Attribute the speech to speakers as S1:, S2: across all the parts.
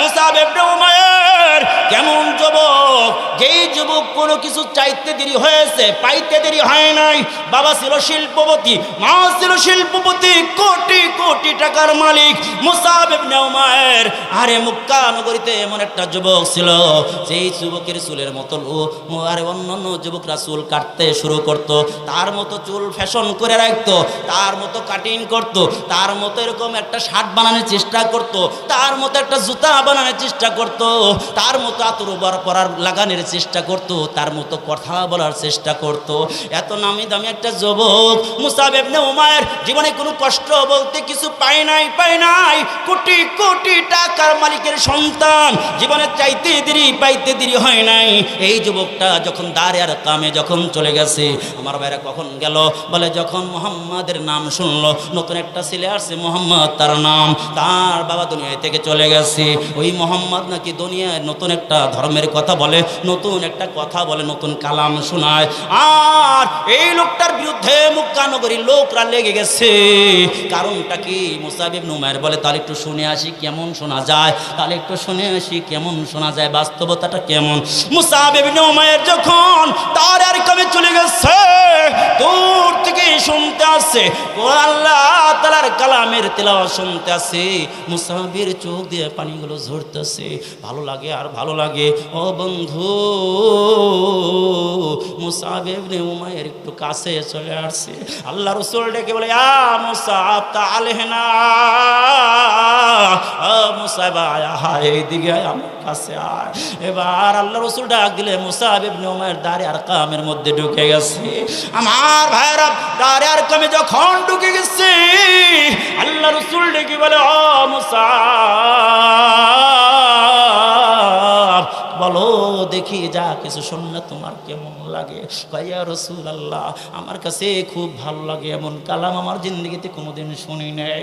S1: মুসাব ইবনে যেই যুবক কোনো কিছু চাইতে দেরি হয়েছে, পাইতে দেরি হয় নাই। বাবা ছিল শিল্পপতি, মা ছিল শিল্পপতি, কোটি কোটি টাকার মালিক। মুসাব ইবনে আরে মুক্কা নগরীতে এমন একটা যুবক ছিল, যেই যুবকের চুলের মতো ও- আরে অন্যান্য যুবকরা চুল কাটতে শুরু করত, তার মতো চুল ফ্যাশন করে রাখতো, তার মতো কাটিং করত, তার মতো এরকম একটা শার্ট বানানোর চেষ্টা করত, তার মতো একটা জুতা বানানোর চেষ্টা করত, তার মতো আতর পরার লাগানোর চেষ্টা করত, তার মতো কথা বলার চেষ্টা করত। এত নামি দামি একটা যুবক, মুসাব ইবনে উমায়ের জীবনে কোনো কষ্ট বলতে কিছু পাই নাই, পায় নাই। কোটি কোটি টাকার মালিকের সন্তান, জীবনে চাইতে দেরি, পাইতে দেরি হয় নাই। এই যুবকটা যখন দাঁড়ে আর কামে যখন চলে গেছে, আমার ভাইরা কখন গেল? বলে, যখন মোহাম্মদের নাম শুনলো, নতুন একটা ছেলে আসছে, মোহাম্মদ তার নাম, তার বাবা দুনিয়া থেকে চলে গেছে। ওই মোহাম্মদ নাকি দুনিয়ায় নতুন একটা ধর্মের কথা বলে নতুন একটা কথা বলে, নতুন কালাম শোনায়। আর এই লোকটার বিরুদ্ধে মুক্কানগরীর লোকরা লেগে গেছে। কারণটা কি? মুসাবিব নুমায়ের বলে, তাহলে একটু শুনে আসি কেমন শোনা যায়। তাহলে একটু শুনে আসি কেমন শোনা যায়, বাস্তবতাটা কেমন? মুসাবিব নুমায়ের যখন তার আর কবে চলে গেছে, দূর থেকে শুনতে আসছে ও আল্লাহ, তালার কালামের তেলাওয়া শুনতে আসে। মুসাবির চোখ দিয়ে পানিগুলো ঝরতেছে। ভালো লাগে আর ভালো লাগে। ও বন্ধু মুসাবিব নে উমায়ের একটু কাছে চলে আসছে। আল্লাহ ডেকে বলে, আ মুসাব তা আলহেনা মুসাইব আয় আয়, এইদিকে আয়, আমার কাছে আয়। এবার আল্লাহ রসুল ডাক দিলে, মুসাব ইবনে উমায়ের দাঁড়ে আর কামের মধ্যে ঢুকে গেছে। আমার ভাইরা দাঁড়ে আর কামে যখন ঢুকে গেছে, আল্লাহ রসুল ডেকে বলে, ও মুসাব বলো, দেখি যা কিছু শুনলে তোমার কেমন লাগে। ভাইয়া রসুল আল্লাহ আমার কাছে খুব ভালো লাগে এমন কালাম আমার জিন্দগিতে কোনোদিন শুনি নাই।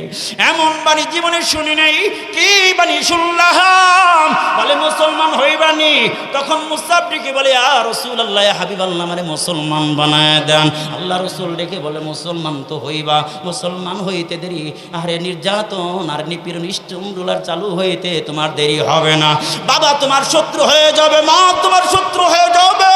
S1: এমন বাণী জীবনে শুনি নাই, কি বাণী শুনলাম? বলে, মুসলমান হইবানি তখন মুসাব ডেকে বলে আ রসুল আল্লাহ হাবিব আল্লাহ মানে মুসলমান বানায় দেন। আল্লাহ রসুল ডেকে বলে, মুসলমান তো হইবা। মুসলমান হইতে দেরি, আরে নির্যাতন আর নিপীড়ন ইষ্টমরুলার চালু হইতে তোমার দেরি হবে না। বাবা, তোমার শত্রু হয়ে যাবে, মা তোমার শত্রু হয়ে যাবে।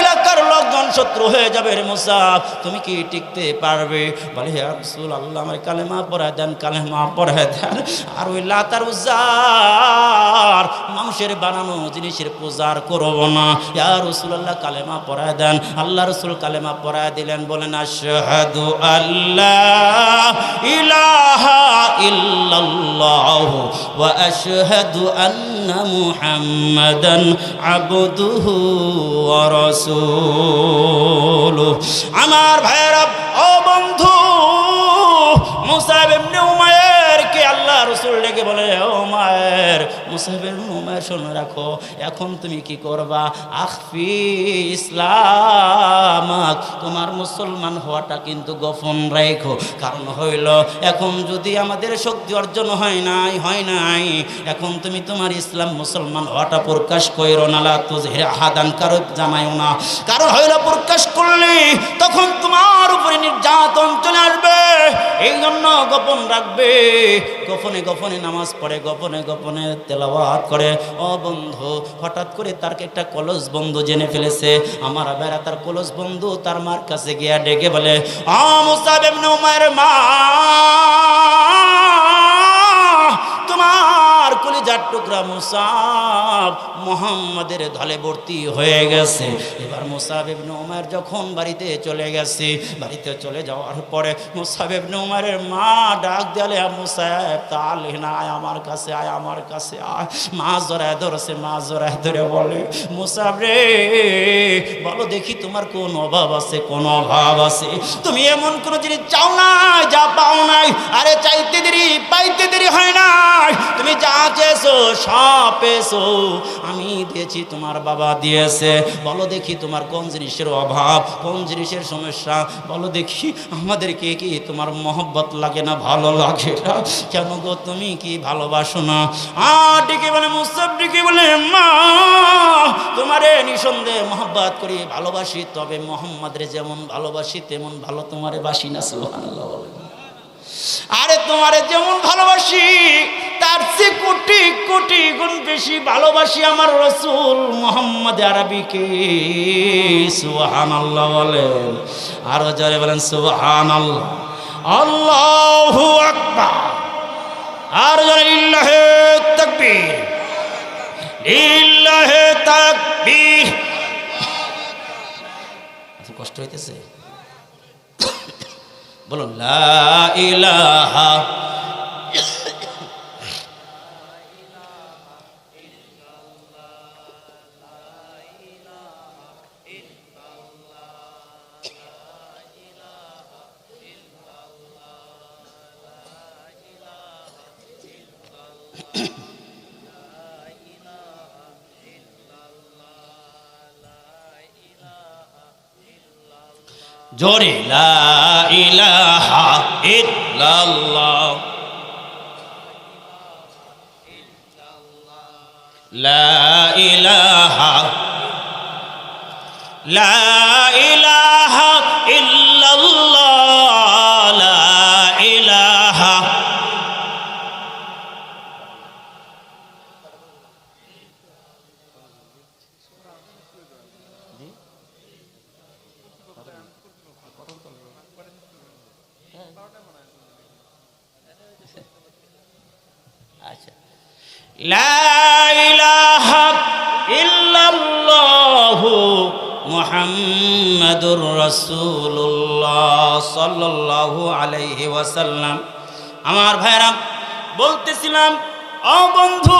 S1: এলাকার লোকজন শত্রু হয়ে যাবে রে মুসাফ তুমি কি টিকতে পারবে? বলে হে রসুল আল্লাহ আমার কালেমা পড়ায় দেন, কালেমা পড়ায় দেন। আর ওই লাতার উজার মানুষের বানানো জিনিসের পূজার করব না। ইয়া রসুল আল্লাহ কালেমা পড়ায় দেন। আল্লাহ রসুল কালেমা পড়ায় দিলেন, বলেন, আশহাদু আল্লাহ ইলাহা ইল্লাল্লাহ ওয়া আশহাদু আন্না মুহাম্মাদান আবুদুহু অরসুল আমার ভাইরা ও বন্ধু ইবনে উমায়ের শুনে রাখো, এখন তুমি কি করবা? আখফি ইসলাম, তোমার মুসলমান হওয়াটা কিন্তু গোপন রেখো। কারণ হইল, এখন যদি আমাদের শক্তি অর্জন হয় নাই হয় নাই, এখন তুমি তোমার ইসলাম মুসলমান হওয়াটা প্রকাশ কইরো নালা তো হাদান কারও জানাইও না। কারণ হইল, প্রকাশ করলে তখন তোমার উপরে নির্যাতন চলে আসবে। এই জন্য গোপন রাখবে। গোপনে গোপনে নামাজ পড়ে, গোপনে গোপনে তেলাওয়াত করে, ও বন্ধু, হঠাৎ করে তার একটা কলস বন্ধু জেনে ফেলেছে। আমার বেড়া তার কলস বন্ধু তার মার কাছে গিয়া ডেকে বলে, আ মুসাব ইবনে উমায়ের মা, তোমার কলিজার টুকরা মুসাব মোহাম্মদের ধলে ভর্তি হয়ে গেছে। এবার মুসাব ইবনে উমার যখন বাড়িতে চলে গেছে, বাড়িতে চলে যাওয়ার পরে মুসাব ইবনে উমারের মা ডাক দিলে মুসাহেব তাহলে না, আয় আমার কাছে, আয় আমার কাছে, আয়। মা জোড়ায় ধরেছে মা জোড়ায় ধরে বলে, মুসাব রে, বলো দেখি তোমার কোন অভাব আছে, কোন অভাব আছে? তুমি এমন কোন জিনিস চাও নাই, যা পাও নাই? আরে চাইতে দেরি, পাইতে দেরি হয় নাই। তুমি যা চেয়েছো সব পেয়েছ। আমি দিয়েছি, তোমার বাবা দিয়েছে। বলো দেখি তোমার কোন জিনিসের অভাব, কোন জিনিসের সমস্যা। বলো দেখি আমাদেরকে কি তোমার মহব্বত লাগে না, ভালো লাগে না? কেন গো তুমি কি ভালোবাসো না? আর ডেকে বলে মুসব ডেকে বলে, মা, তোমারে নিঃসন্দেহে মহব্বত করি, ভালোবাসি। তবে মোহাম্মদের যেমন ভালোবাসি, তেমন ভালো তোমারে বাসি না বলে। আরে তোমারে যেমন ভালোবাসি, তার কোটি গুণ বেশি ভালোবাসি আমার রসুল মোহাম্মদ আরবিকে। সুহান আল্লাহ বলেন। আরও জোরে বলেন সুহান আল্লাহ আল্লাহু আর ইল্লাহে ইল্লাহে আচ্ছা, কষ্ট হইতেছে। বলুন লা ইলাহা জোরে লা ইলাহা ইল্লাল্লাহ। লা আচ্ছা। আমার ভাইরা বলতেছিলাম, ও বন্ধু,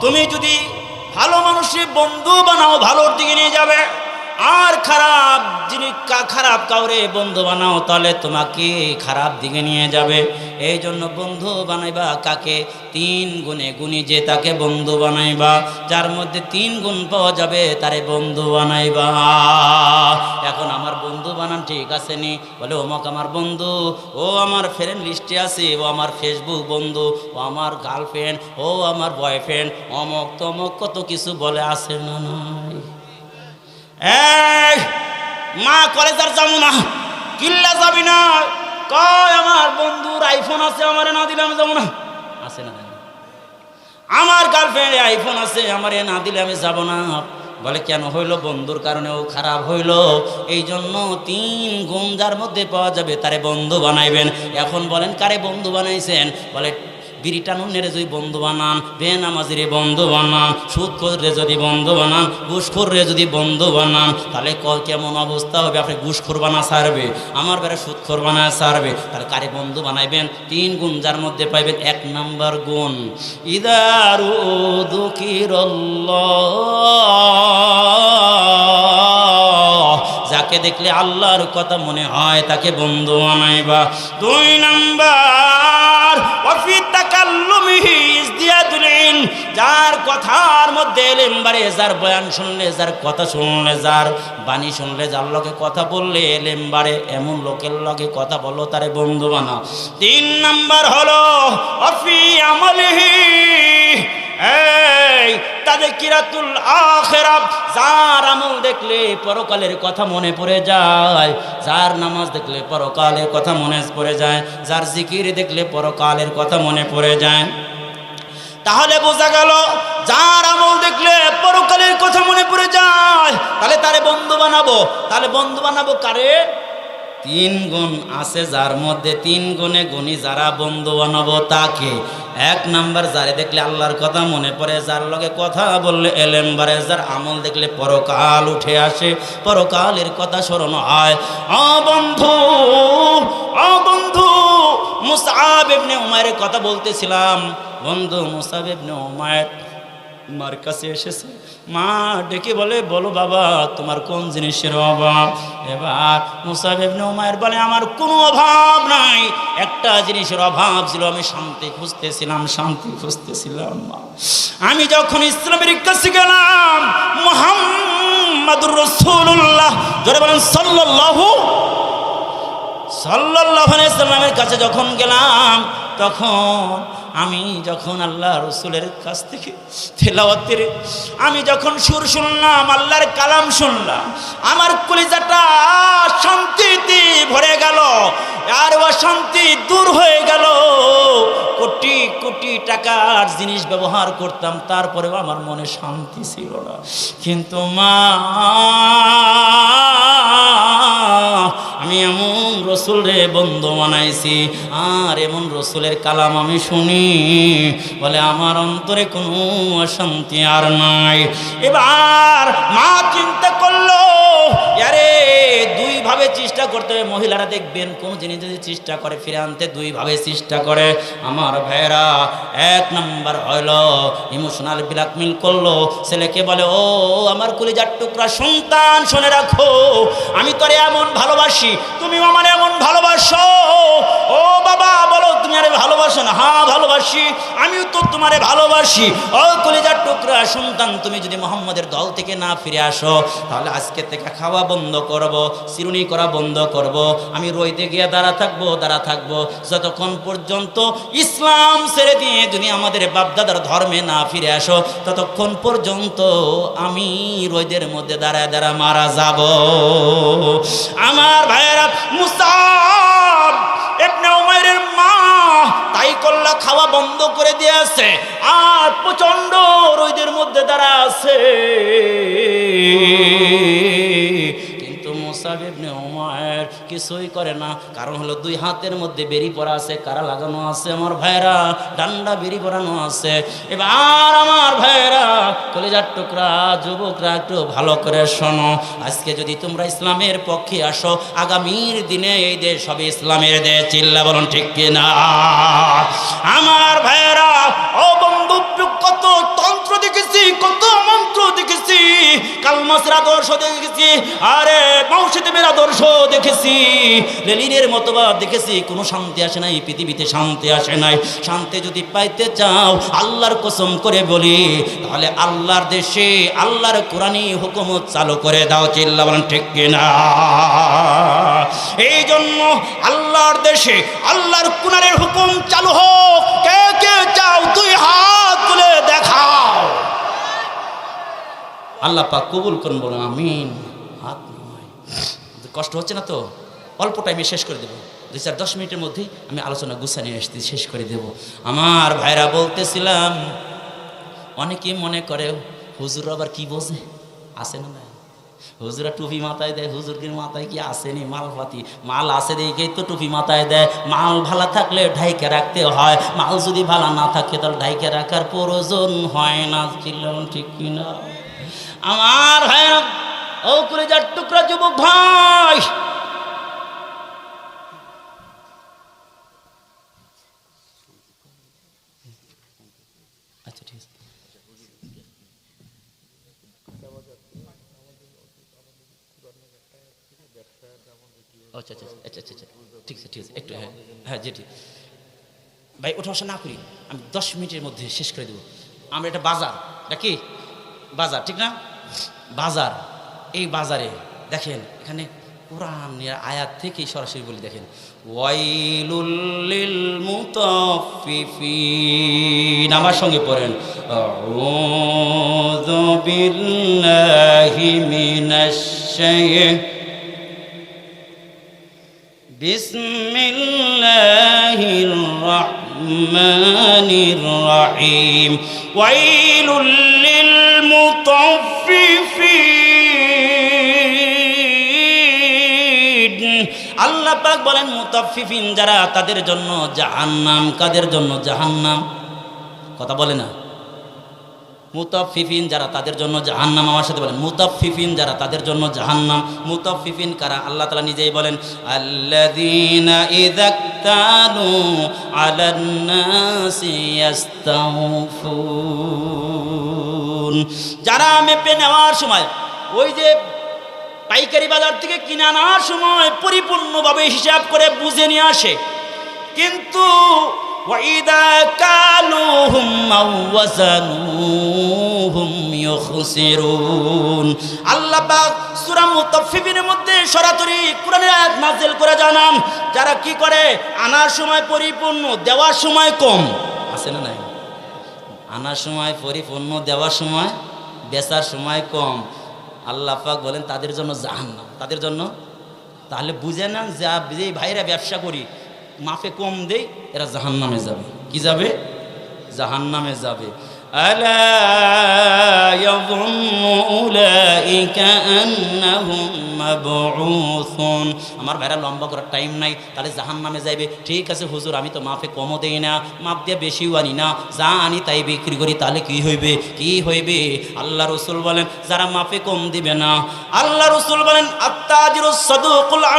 S1: তুমি যদি ভালো মানুষের বন্ধু বানাও, ভালোর দিকে নিয়ে যাবে। আর খারাপ, যিনি খারাপ কাউরে বন্ধু বানাও, তাহলে তোমাকে খারাপ দিকে নিয়ে যাবে। এই জন্য বন্ধু বানাইবা কাকে? তিন গুণে গুণী যে তাকে বন্ধু বানাইবা, যার মধ্যে তিন গুণ পাওয়া যাবে, তারে বন্ধু বানাইবা। এখন আমার বন্ধু বানান ঠিক আছে নি? বলে, অমক আমার বন্ধু, ও আমার ফ্রেন্ড লিস্টে আছে, ও আমার ফেসবুক বন্ধু, ও আমার গার্লফ্রেন্ড ও আমার বয়ফ্রেন্ড অমক তমক কত কিছু বলে আসে না নাই এই, মা কলেজার যাব না। কিল্লা যাবি না। কয়, আমার বন্ধুর আইফোন আছে, আমার না দিলে আমি যাব না। আছে না আমার গার্লফ্রেন্ড আইফোন আছে, আমার না দিলে আমি যাব না। বলে, কেন হইল? বন্ধুর কারণে ও খারাপ হইল। এই জন্য তিন গুণ যার মধ্যে পাওয়া যাবে, তারে বন্ধু বানাইবেন। এখন বলেন, কারে বন্ধু বানাইছেন? বলে বিড়ি টানুনের যদি বন্ধু বানান, বেনামাজিরে বন্ধু বানান সুদ করলে যদি বন্ধু বানান, ঘুষখোররে যদি বন্ধু বানান, তাহলে ক- কেমন অবস্থা হবে? আপনি ঘুষখোর বানা সারবে আমার বেড়ে সুদখোর বানা সারবে তাহলে কারে বন্ধু বানাইবেন? তিন গুণ যার মধ্যে পাইবেন এক নাম্বার গুণ। ইদারু যাকে দেখলে আল্লাহর কথা মনে হয়, তাকে বন্ধু বানাইবা। দুই নাম্বার ইলম যার কথার মধ্যে এলেম বাড়ে, যার বয়ান শুনলে, যার কথা শুনলে, যার বাণী শুনলে, যার লগে কথা বললে এলেম বাড়ে, এমন লোকের লগে কথা বলো তারে বন্ধু বানাও। তিন নাম্বার হলো, অফি আমলিহি, এই তাদের কিরাতুল আখেরাত যার আমল দেখলে পরকালের কথা মনে পড়ে যায়, যার নামাজ দেখলে পরকালের কথা মনে পড়ে যায়, যার জিকির দেখলে পরকালের কথা মনে পড়ে যায়। তাহলে বোঝা গেল, যার আমল দেখলে পরকালের কথা মনে পড়ে যায়, তাহলে তারে বন্ধু বানাবো। তাহলে বন্ধু বানাবো কারে? তিন গুণ আছে যার মধ্যে তিন গুণে গুণী যারা বন্ধু বানাবো তাকে। এক নাম্বার যারে দেখলে আল্লাহর কথা মনে পড়ে, যার লগে কথা বললে এলেম বারে যার আমল দেখলে পরকাল উঠে আসে, পরকালের কথা স্মরণ হয়। অ বন্ধু অ বন্ধু মুসাব উমায়ের কথা বলতেছিলাম। বন্ধু, মুসাব উমায়ের মার কাছে এসেছে। মা ডেকে বলে, বলো বাবা, তোমার কোন জিনিসের অভাব? এবার মুসাব উমায়ের বলে, আমার কোনো অভাব নাই। একটা জিনিসের অভাব ছিল, আমি শান্তি খুঁজতেছিলাম শান্তি খুঁজতেছিলাম, মা। আমি যখন ইসলামের কাছে গেলাম, মোহাম্মদুর রসুল্লাহ ধরে বলেন, সাল্লাল্লাহু সাল্লামের কাছে যখন গেলাম, তখন আমি যখন আল্লাহ রসুলের কাছ থেকে তেলাওয়াতের, আমি যখন সুর শুনলাম, আল্লাহর কালাম শুনলাম, আমার কলিজাটা শান্তিতে ভরে গেল, আর অশান্তি দূর হয়ে গেল। কোটি কোটি টাকার জিনিস ব্যবহার করতাম, তারপরেও আমার মনে শান্তি ছিল না। কিন্তু মা, আমি এমন রসুল রে বন্ধু বানাইছি। আর এমন রসুলের কালাম আমি শুনি, বলে আমার অন্তরে কোনো অশান্তি আর নাই। এবার মা চিন্তা করল আরে দুইভাবে চেষ্টা করতে হবে। মহিলারা দেখবেন, কোন জিনিস যদি চেষ্টা করে, ফিরে আনতে দুইভাবে চেষ্টা করে। আমার ভাইয়েরা, এক নাম্বার হইল ইমোশনাল ব্ল্যাকমেল করল। ছেলেকে বলে, ও, আমার কলিজার টুকরা, সন্তান, শুনে রাখো। আমি তোরে এমন ভালোবাসি তুমি আমার এমন ভালোবাসো। ও বাবা বলো তুমি ভালোবাসো না। হ্যাঁ ভালোবাসি। আমিও তো তোমারে ভালোবাসি। ও কলিজার টুকরা, সন্তান, তুমি যদি মোহাম্মদের দল থেকে না ফিরে আসো, তাহলে আজকে থেকে খাওয়া বন্ধ করব চিরুনি করা বন্ধ করব। আমি রইতে গিয়ে দাঁড়া থাকব দাঁড়া থাকব। যতক্ষণ পর্যন্ত ইসলাম ছেড়ে দিয়ে যদি আমাদের বাপদাদার ধর্মে না ফিরে আসো, ততক্ষণ পর্যন্ত আমি রোদের মধ্যে দাঁড়ায় দাঁড়া মারা যাব। আমার ভাইয়েরা মুসাব ইবনে উমাইরের মা তাই করলা খাওয়া বন্ধ করে দিয়েছে আর প্রচণ্ড রোদের মধ্যে দাঁড়া আছে। মুসাব ইবনে উমায়ের কিছুই করে না। কারণ হলো দুই হাতের মধ্যে বেরি পড়া আছে, কারা লাগানো আছে আমার ভাইরা ডান্ডা বেরি পরানো আছে। এবার আমার ভাইরা কলেজার টুকরা, যুবকরা একটু ভালো করে শোনো। আজকে যদি তোমরা ইসলামের পক্ষে আসো, আগামীর দিনে এই দেশ হবে ইসলামের দেশ। চিল্লা বলুন ঠিক কিনা? আমার ভাইরা ও বন্ধু কত তন্ত্র দেখেছি, কত কালমাসের আদর্শ দেখেছি, আরে দেখেছি। লেলিনের মতবাদ দেখেছি, কোনো শান্তি আসে নাই, পৃথিবীতে শান্তি আসে নাই। শান্তি যদি পাইতে চাও, আল্লাহর কসম করে বলি, তাহলে আল্লাহর দেশে আল্লাহর চালু করে দাও, চিল্লা ঠিক কিনা? এই জন্য আল্লাহর দেশে আল্লাহর কোরআনের হুকুম চালু হোক। কে কে চাও তুই হাত তুলে দেখাও আল্লাহ পাক কবুল করুন বলো আমিন। হাত। কষ্ট হচ্ছে না তো? অল্প টাইমে শেষ করে দেবো। দুই চার দশ মিনিটের মধ্যেই আমি আলোচনা গুছা নিয়ে আসতে শেষ করে দেব। আমার ভাইরা বলতেছিলাম, অনেকে মনে করে হুজুর আবার কি বোঝে? আসে না না হুজুরা টুপি মাথায় দেয় হুজুরগির মাথায় কি আসেনি মাল মালপাতি। মাল আসে দেখেই তো টুপি মাথায় দেয়। মাল ভালো থাকলে ঢাইকে রাখতে হয়। মাল যদি ভালো না থাকে, তাহলে ঢাইকে রাখার প্রয়োজন হয় না। ঠিক কিনা? আমার ভাই ও করে যার টুকরা যুবক ভাই। আচ্ছা ঠিক আছে। আচ্ছা আচ্ছা আচ্ছা আচ্ছা আচ্ছা। ঠিক আছে ঠিক আছে। একটু হ্যাঁ হ্যাঁ ভাই, ওঠা বসা না করি। আমি দশ মিনিটের মধ্যে শেষ করে দেবো। আমরা এটা বাজার এটা কি বাজার, ঠিক না? বাজার, এই বাজারে দেখেন এখানে কোরআন আয়াত থেকেই সরাসরি বলি, দেখেন, ওয়াইলুল আমার সঙ্গে পড়েন, আউযু বিল্লাহি রহমানির রহিম। ওয়াই পাক বলেন, মুতাফফিফিন যারা তাদের জন্য জাহান্নাম। কাদের জন্য জাহান্নাম? কথা বলে না। মুতাফিফিন যারা তাদের জন্য জাহান্নাম, আমার সাথে বলেন। মুতাফিফিন যারা তাদের জন্য জাহান্নাম মুতাফিফিন কারা? আল্লাহ তালা নিজেই বলেন যারা মেপে নেওয়ার সময়, ওই যে পাইকারি বাজার থেকে কিনে আনার সময় পরিপূর্ণভাবে হিসাব করে বুঝে নিয়ে আসে। কিন্তু মধ্যে সরাসরি কোরআনের আয়াত নাজিল করে জানান, যারা কি করে? আনার সময় পরিপূর্ণ, দেওয়ার সময় কম। আছে না নাই? আনার সময় পরিপূর্ণ, দেওয়ার সময়, বেচার সময় কম। আল্লাহ পাক বলেন, তাদের জন্য জাহান্নাম। তাদের জন্য? তাহলে বুঝে নেন যা যে ভাইরা ব্যবসা করি, মাফে কম দেই, এরা জাহান্নামে যাবে। কি যাবে? জাহান্নামে যাবে। আলা ইয়াযুন্নু উলাইকা আন্নাহুম আমার ভাইরা লম্বা করার টাইম নাই, তাহলে জাহান্নামে যাইবে। ঠিক আছে হুজুর, আমি তো মাফে কমও দেই না, মাপ দিয়ে বেশিও আনি না, যা আনি তাই বিক্রি করি, তাহলে কি হইবে? কি হইবে? আল্লাহ রসুল বলেন, যারা মাফে কম দিবে না। আল্লাহ রসুল বলেন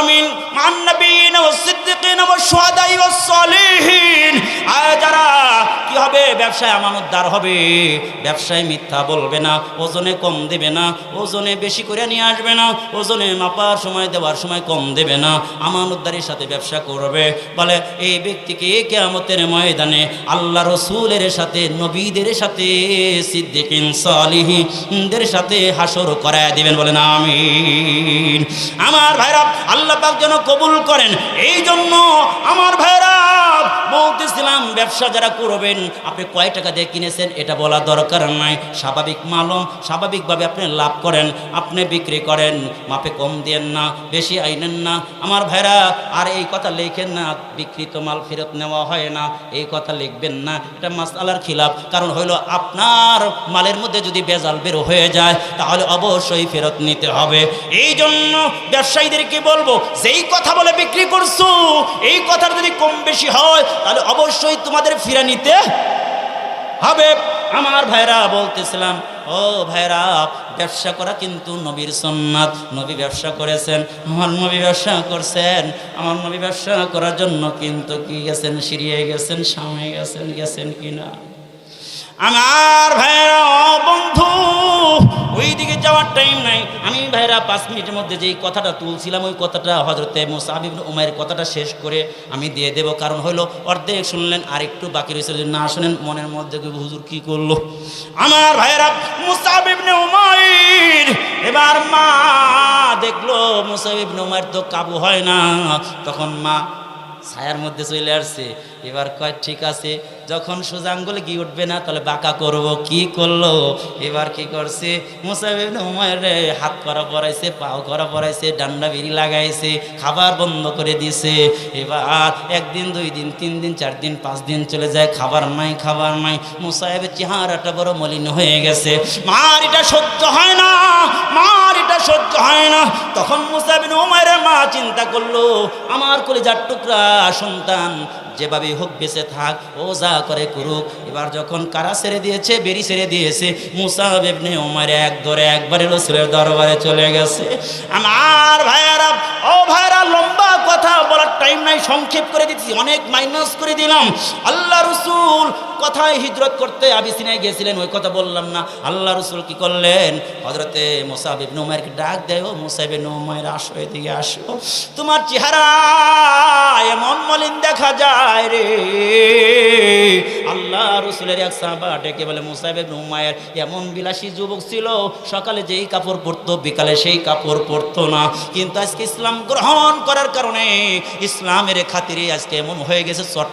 S1: আমিন যারা, কি হবে? ব্যবসায় হবে। ব্যবসায় মিথ্যা বলবে না, ওজনে কম দেবে না, ওজনে বেশি করে নিয়ে আসবে না, ওজনে মাপার সময় দেওয়ার সময় কম দেবে না। আমানতদারির সাথে ব্যবসা করবে। বলে, এই ব্যক্তিকে কেয়ামতের ময়দানে আল্লাহ রসুলের সাথে, নবীদের সাথে, সিদ্দিকিন সালিহিনদের সাথে হাসর করায় দিবেন। বলেন আমি আমার ভাইরা, আল্লাহ পাক যেন কবুল করেন। এই জন্য আমার ভাইরা, বলতেছিলাম, ব্যবসা যারা করবেন, আপনি কয় টাকা দিয়ে কিনেছেন এটা বলা দরকার নাই। স্বাভাবিক মালম, স্বাভাবিকভাবে আপনি লাভ করেন, আপনি বিক্রি করেন, মাপে কম দেন না, বেশি আইনেন না। আমার ভাইরা, আর এই কথা লেখেন না বিকৃত মাল ফেরত নেওয়া হয় না। এই কথা লিখবেন না, এটা মাসালার খিলাফ। কারণ হইল, আপনার মালের মধ্যে যদি বেজাল বের হয়ে যায়, তাহলে অবশ্যই ফেরত নিতে হবে। এই জন্য ব্যবসায়ীদেরকে বলব, যেই কথা বলে বিক্রি করছ, এই কথার যদি কম বেশি হয়, তাহলে অবশ্যই তোমাদের ফিরে নিতে হবে আমার ভাইরা বলতেছিলাম, ও ভাইরা, ব্যবসা করা কিন্তু নবীর সন্ন্যাত নবী ব্যবসা করেছেন, আমার নবী ব্যবসা করছেন। আমার নবী ব্যবসা করার জন্য কিন্তু কি গেছেন সিরিয়ে গেছেন, সামনে গেছেন গেছেন কিনা? আমার ভাইরা বন্ধু ওই দিকে যাওয়ার টাইম নাই। আমি ভাইরা পাঁচ মিনিটের মধ্যে যেই কথাটা তুলছিলাম, ওই কথাটা হজরতে মুসাহিব উমায়ের কথাটা শেষ করে আমি দিয়ে দেব। কারণ হলো অর্ধেক শুনলেন, আর একটু বাকি রয়েছে যদি না শোনেন, মনের মধ্যে হুজুর, কি করল? আমার ভাইরা মুসাহিব উমায়ের এবার মা দেখল মুসাহিব উমায়ের তো কাবু হয় না। তখন মা ছায়ার মধ্যে চলে আসছে। এবার কয়, ঠিক আছে। যখন সোজা আঙ্গুলে গিয়ে উঠবে না, তাহলে বাঁকা করব। কি করল? এবার কি করছে? উমায়ের হাত করা পরাইছে, পাও করা পরাইছে, ডান্ডা বিড়ি লাগাইছে, খাবার বন্ধ করে দিছে। এবার একদিন, দুই দিন, তিন দিন, চার দিন, পাঁচ দিন চলে যায়, খাবার নাই খাবার নাই। মুসাহেবের চেহারাটা বড় মলিন হয়ে গেছে। মার এটা সহ্য হয় না, মার এটা সহ্য হয় না। তখন মুসাবিন উমায়ের মা চিন্তা করল, আমার কলিজার টুকরা, সন্তান যেভাবে হোক বেঁচে থাক ও যা করে করুক। এবার যখন কারা ছেড়ে দিয়েছে? বেরি ছেড়ে দিয়েছে। মুসা বেবনে ওমার এক ধরে একবারে রসুলের দরবারে চলে গেছে। আমার ভাইয়ারা, ও ভাইয়ারা, লম্বা কথা বলার টাইম নাই, সংক্ষেপ করে দিচ্ছি, অনেক মাইনাস করে দিলাম। আল্লাহ রসুল কথায় হিজরত করতে আবিসিনায় গেছিলেন ওই কথা বললাম না। আল্লাহ রসুল কি করলেন? হজরতে মোসাহিব নোমায়েরকে ডাক দেয় মোসাহিব নোমায়ের আসো এদিকে আসো। তোমার চেহারা এমন মলিন দেখা যায় রে। আল্লাহ রসুলের এক সাহাবা ডেকে বলে মুসাইব উমায়ের এমন বিলাসী যুবক ছিল, সকালে যেই কাপড় পরতো, বিকালে সেই কাপড় পরতো না। কিন্তু আজকে ইসলাম গ্রহণ করার কারণে, ইসলামের খাতিরে আজকে এমন হয়ে গেছে, চট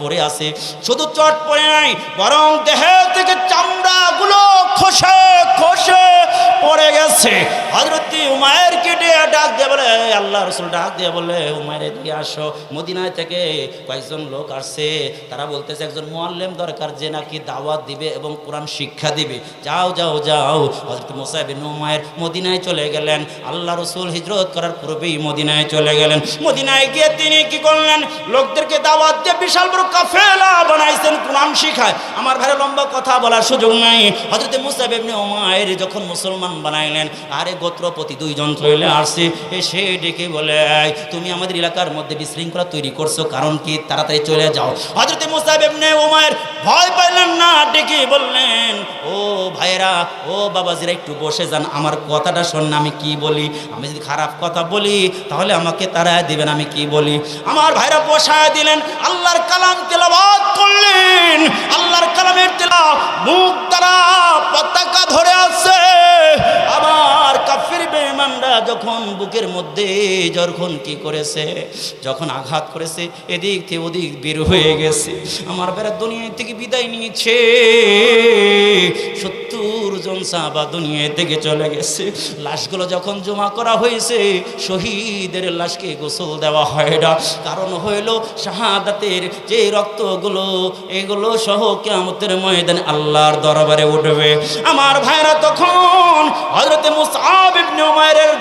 S1: পরে আছে। শুধু চট পরে নাই বরং দেহে থেকে চামড়াগুলো খসে খসে পড়ে গেছে। হজরত উমায়ের ডাক দিয়ে বলে আল্লাহ রসুল, ডাক দিয়ে বলে দিকে আসো। মদিনায় থেকে কয়েকজন লোক আসছে। তারা বলতেছে, একজন মোয়াল্লেম দরকার যে নাকি দাওয়াত দিবে এবং কোরআন শিক্ষা দিবে। যাও যাও যাও। হজরত উমায়ের মদিনায় চলে গেলেন। আল্লাহ রসুল হিজরত করার পূর্বেই মদিনায় চলে গেলেন। মদিনায় গিয়ে তিনি কি করলেন? লোকদেরকে দাওয়াত দিয়ে বিশাল বড় কাফেলা বানাইছেন কোরআন শিখায়। আমার ভাইরা লম্বা কথা বলার সুযোগ নাই। হজরত মুসাইবিন উমায়ের যখন মুসলমান বানাইলেন, আরে গোত্রপতি দুইজন চলে আসছে, এসে ডেকে বলে তুমি আমাদের এলাকার মধ্যে বিশৃঙ্খলা তৈরি করছ, কারণ কি? তাড়াতাড়ি চলে যাও। হজরতে মুসাইব এমনি উমায়ের ভয় পাইলেন না, ডেকে বললেন, ও ভাইরা ও বাবাজিরা, একটু বসে যান, আমার কথাটা শোন আমি কি বলি? আমি যদি খারাপ কথা বলি, তাহলে আমাকে তারা দিবেন, আমি কি বলি? আমার ভাইরা বসায় দিলেন, আল্লাহর কালাম তেলাবাদ করলেন। আল্লাহর কালামের তেলা মুখ তারা পতাকা ধরে আছে আবার কাফির বেমানরা যখন বুকের মধ্যে যখন কি করেছে, যখন আঘাত করেছে, এদিক থেকে ওদিক বের হয়ে গেছে। আমার বেড়া দুনিয়া থেকে বিদায় নিয়েছে। সত্তর জন সাহাবা দুনিয়া থেকে চলে গেছে। লাশগুলো যখন জমা করা হয়েছে, শহীদের লাশকে গোসল দেওয়া হয় না। কারণ হইল শাহাদাতের যে রক্তগুলো, এগুলো সহ কেমতের ময়দান আল্লাহর দরবারে উঠবে। আমার ভাইরা তখন হজরতে মুসাব ইবনে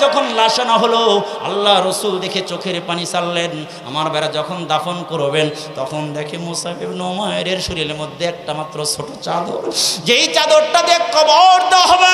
S1: যখন লাশ আনা হলো, আল্লাহ রসুল দেখে চোখের পানি সারলেন আমার বেড়া যখন দাফন করবেন, তখন দেখে মুসাফিব নোমায়ের শরীরের মধ্যে একটা মাত্র ছোট চাদর। যেই চাদরটা দিয়ে কবর দেওয়া হবে।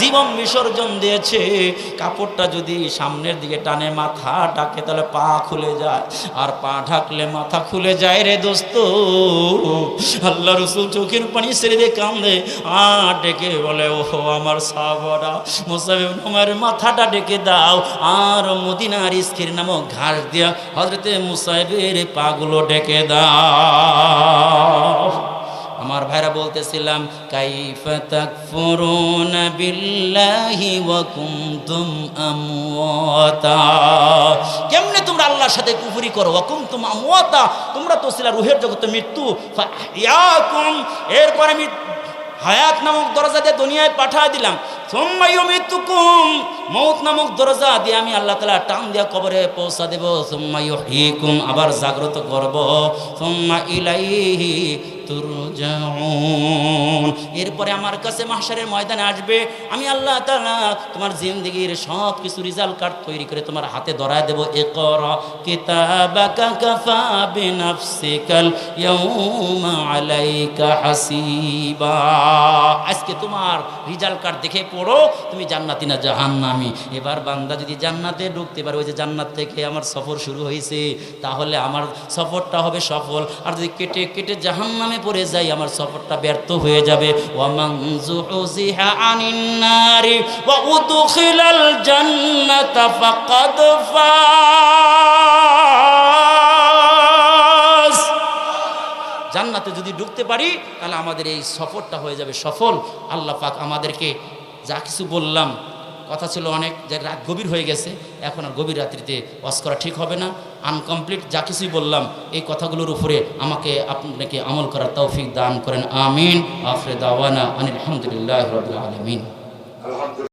S1: জীবন বিসর্জন দিয়েছে। কাপড়টা যদি সামনের দিকে টানে, মাথা ডাকে, তাহলে পা খুলে যায়। আর পা ঢাকলে মাথা খুলে যায় রে দোস্ত। আল্লাহ রসুল চোখের পানি ছেড়ে দিয়ে কান্দে আর ডেকে বলে, ওহো, আমার সাবরা মোসাফিব আমার মাথাটা ডেকে দাও। আর মদিনার ইস্কির নামক ঘাস দিয়া হজরতে মুসাইবের পাগুলো ডেকে দাও। আমার ভাইরা বলতেছিলাম বিল্লাহি কেমনে তোমরা আল্লাহর সাথে কুফরি করো? ওয়া কুনতুম আমওয়াতা? তোমরা তো ছিলা রুহের জগতে মৃত্যু। এরপরে মৃত্যু হায়াত নামক দরজা দিয়ে দুনিয়ায় পাঠা দিলাম। নামক দরজা দিয়ে আমি আল্লাহ তালা টান দিয়া কবরে আবার জাগ্রত করব। সোম্মা এরপরে আমার কাছে মাহশারের ময়দানে আসবে। আমি আল্লাহ তাআলা তোমার জিন্দেগির সব কিছু রেজাল্ট কার্ড তৈরি করে তোমার হাতে ধরায় দেব। ইকরা কিতাবাকা কাফা ইয়াউমা আলাইকা হাসিবা। আজকে তোমার রেজাল্ট কার্ড দেখে পড়ো, তুমি জান্নাতি না জাহান্নামি। এবার বান্দা যদি জান্নাতে ঢুকতে পারে, ওই যে জান্নাত থেকে আমার সফর শুরু হয়েছে, তাহলে আমার সফরটা হবে সফল। আর যদি কেটে কেটে জাহান্নামে পড়ে যাই, আমার সফরটা ব্যর্থ হয়ে যাবে। জান্নাতে যদি ঢুকতে পারি, তাহলে আমাদের এই সফরটা হয়ে যাবে সফল। আল্লাহ পাক আমাদেরকে যা কিছু বললাম কথা ছিল অনেক যে রাত গভীর হয়ে গেছে, এখন আর গভীর রাত্রিতে ওয়াজ করা ঠিক হবে না। আনকমপ্লিট যা কিছুই বললাম, এই কথাগুলোর উপরে আমাকে আপনাকে আমল করার তৌফিক দান করেন। আমিন। আফরে দাওয়ানা আনিল আলহামদুলিল্লাহ রবিল আলমিন।